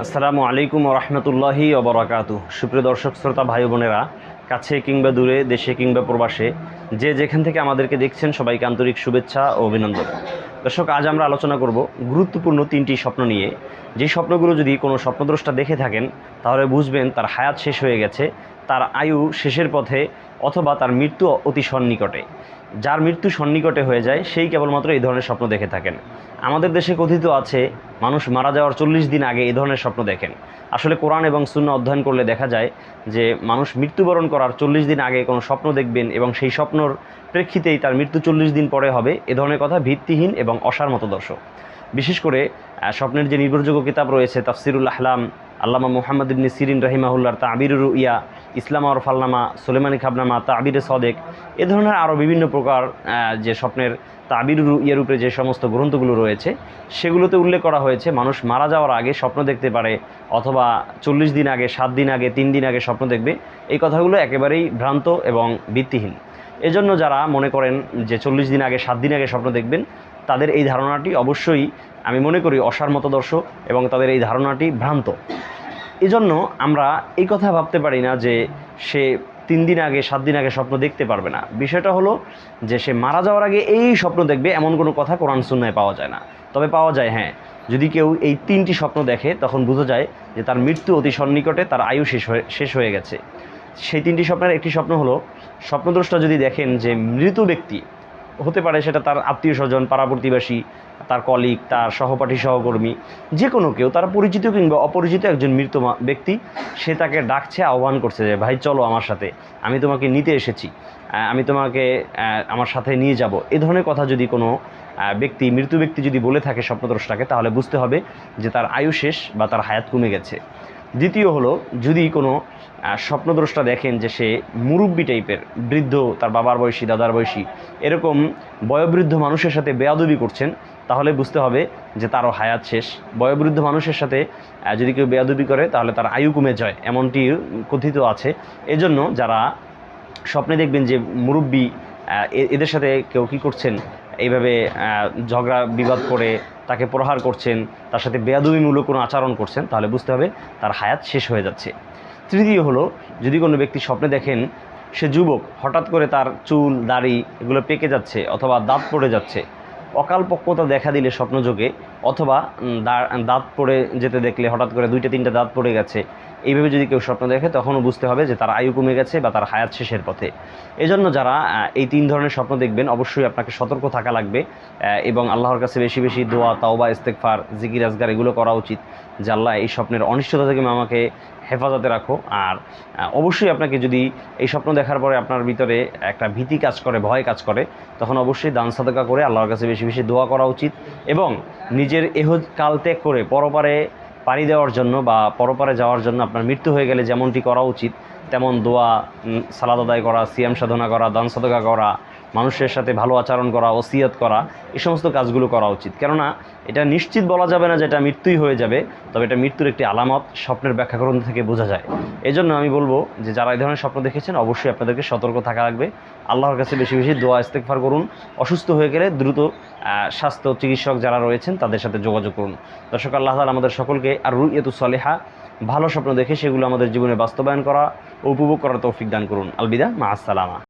আসসালামু আলাইকুম রহমতুল্লাহি ওবরাকাতু সুপ্রিয় দর্শক, শ্রোতা, ভাই বোনেরা, কাছে কিংবা দূরে, দেশে কিংবা প্রবাসে, যে যেখান থেকে আমাদেরকে দেখছেন, সবাইকে আন্তরিক শুভেচ্ছা ও অভিনন্দন। দর্শক, আজ আমরা আলোচনা করব গুরুত্বপূর্ণ তিনটি স্বপ্ন নিয়ে। যে স্বপ্নগুলো যদি কোনো স্বপ্নদ্রষ্টা দেখে থাকেন, তাহলে বুঝবেন তার হায়াত শেষ হয়ে গেছে, তার আয়ু শেষের পথে অথবা তার মৃত্যু অতি সন্নিকটে। যার মৃত্যু সন্নিকটে হয়ে যায়, সেই কেবলমাত্র এই ধরনের স্বপ্ন দেখে থাকেন। আমাদের দেশে কথিত আছে, মানুষ মারা যাওয়ার চল্লিশ দিন আগে এই ধরনের স্বপ্ন দেখেন। আসলে কোরআন এবং শূন্য অধ্যয়ন করলে দেখা যায় যে, মানুষ মৃত্যুবরণ করার চল্লিশ দিন আগে কোনো স্বপ্ন দেখবেন এবং সেই স্বপ্নর প্রেক্ষিতেই তার মৃত্যু চল্লিশ দিন পরে হবে, এ ধরনের কথা ভিত্তিহীন এবং অসার মতো দর্শক বিশেষ করে স্বপ্নের যে নির্ভরযোগ্য কিতাব রয়েছে, তাফসিরুল আহলাম আল্লামা মোহাম্মদ ইবনি সিরিন রহিমাহুল্লার তাবিরুর ইয়া ইসলাম আর ফালনামা সুলেমানি খাবনামা তাবির সদেক, এ ধরনের আরও বিভিন্ন প্রকার যে স্বপ্নের তাবিরুর ইয়ার উপরে যে সমস্ত গ্রন্থগুলো রয়েছে, সেগুলোতে উল্লেখ করা হয়েছে, মানুষ মারা যাওয়ার আগে স্বপ্ন দেখতে পারে অথবা চল্লিশ দিন আগে, সাত দিন আগে, তিন দিন আগে স্বপ্ন দেখবে, এই কথাগুলো একেবারেই ভ্রান্ত এবং ভিত্তিহীন। এজন্য যারা মনে করেন যে চল্লিশ দিন আগে, সাত দিন আগে স্বপ্ন দেখবেন তাদের এই ধারণাটি অবশ্যই আমি মনে করি অসার মতদর্শ এবং তাদের এই ধারণাটি ভ্রান্ত। এজন্য আমরা এই কথা ভাবতে পারি না যে সে তিন দিন আগে, সাত দিন আগে স্বপ্ন দেখতে পারবে না। বিষয়টা হলো যে সে মারা যাওয়ার আগে এই স্বপ্ন দেখবে, এমন কোনো কথা কোরআন সুন্নায় পাওয়া যায় না। তবে পাওয়া যায় হ্যাঁ যদি কেউ এই তিনটি স্বপ্ন দেখে, তখন বোঝা যায় যে তার মৃত্যু অতি সন্নিকটে, তার আয়ু শেষ হয়ে শেষ হয়ে গেছে। সেই তিনটি স্বপ্নের একটি স্বপ্ন হলো, স্বপ্নদ্রষ্টা যদি দেখেন যে মৃত ব্যক্তি হতে পারে সেটা তার আত্মীয় স্বজন, পাড়া প্রতিবেশী, তার কলিগ তার সহপাঠী, সহকর্মী, যে কোনো কেউ, তার পরিচিত কিংবা অপরিচিত একজন মৃত ব্যক্তি, সে তাকে ডাকছে, আহ্বান করছে যে, ভাই, চলো আমার সাথে, আমি তোমাকে নিতে এসেছি আমি তোমাকে আমার সাথে নিয়ে যাব। এ ধরনের কথা যদি কোনো ব্যক্তি, মৃত ব্যক্তি যদি বলে থাকে স্বপ্নদ্রষ্টাকে, তাহলে বুঝতে হবে যে তার আয়ু শেষ বা তার হায়াত কমে গেছে। দ্বিতীয় হলো, যদি কোনো স্বপ্নদ্রষ্টা দেখেন যে সে মুরব্বী টাইপের, বৃদ্ধ, তার বাবার বয়সী, দাদার বয়সী, এরকম বয়োবৃদ্ধ মানুষের সাথে বেয়াদবি করছেন, তাহলে বুঝতে হবে যে তারও হায়াত শেষ। বয়োবৃদ্ধ মানুষের সাথে যদি কেউ বেয়াদবি করে, তাহলে তার আয়ু কমে যায়, এমনটি কথিত আছে। এজন্য যারা স্বপ্নে দেখবেন যে মুরব্বী এদের সাথে কেউ কী করছেন, এইভাবে ঝগড়া, বিবাদ করে তাকে প্রহার করছেন, তার সাথে বেয়াদবিমূলক কোনো আচরণ করছেন, তাহলে বুঝতে হবে তার হায়াত শেষ হয়ে যাচ্ছে। তৃতীয় হলো, যদি কোনো ব্যক্তি স্বপ্নে দেখেন সে যুবক, হঠাৎ করে তার চুল, দাড়ি এগুলো পেকে যাচ্ছে অথবা দাঁত পড়ে যাচ্ছে, অকাল পক্কতা দেখা দিলে স্বপ্নযোগে অথবা দাঁত পড়ে যেতে দেখলে হঠাৎ করে দুইটা, তিনটা দাঁত পড়ে গেছে এইভাবে যদি কেউ স্বপ্ন দেখে, তখনও বুঝতে হবে যে তার আয়ু কমে গেছে বা তার হায়াত শেষের পথে। এজন্য যারা এই তিন ধরনের স্বপ্ন দেখবেন, অবশ্যই আপনাকে সতর্ক থাকা লাগবে এবং আল্লাহর কাছে বেশি বেশি দোয়া, তাওবা ইস্তেকফার জিকির আজগার এগুলো করা উচিত, যে আল্লাহ এই স্বপ্নের অনিষ্টতা থেকে আমাকে হেফাজতে রাখো। আর অবশ্যই আপনাকে যদি এই স্বপ্ন দেখার পরে আপনার ভিতরে একটা ভীতি কাজ করে, ভয় কাজ করে, তখন অবশ্যই দান সাদকা করে আল্লাহর কাছে বেশি বেশি দোয়া করা উচিত, এবং নিজের এহ কাল ত্যাগ করে পরপারে পাড়ি দেওয়ার জন্য বা পরপারে যাওয়ার জন্য আপনার মৃত্যু হয়ে গেলে যেমনটি করা উচিত, তেমন দোয়া সালাদ আদায় করা, সিয়াম সাধনা করা, দান সাদকা করা মানুষের সাথে ভালো আচরণ করা, ওসিয়ত করা, এই সমস্ত কাজগুলো করা উচিত। কেননা, এটা নিশ্চিত বলা যাবে না যে এটা মৃত্যুই হয়ে যাবে, তবে এটা মৃত্যুর একটি আলামত স্বপ্নের ব্যাখ্যাকরণ থেকে বোঝা যায়। এই জন্য আমি বলব যে, যারা এই ধরনের স্বপ্ন দেখেছেন, অবশ্যই আপনাদেরকে সতর্ক থাকা লাগবে। আল্লাহর কাছে বেশি বেশি দোয়া ইস্তেকফার করুন। অসুস্থ হয়ে গেলে দ্রুত স্বাস্থ্য চিকিৎসক যারা রয়েছেন, তাদের সাথে যোগাযোগ করুন। দর্শক, আল্লাহ তাআলা আমাদের সকলকে আর রুইয়তু সলেহা, ভালো স্বপ্ন দেখে সেগুলো আমাদের জীবনে বাস্তবায়ন করা ও উপভোগ করার তৌফিক দান করুন। আলবিদা, মা আসসালামা।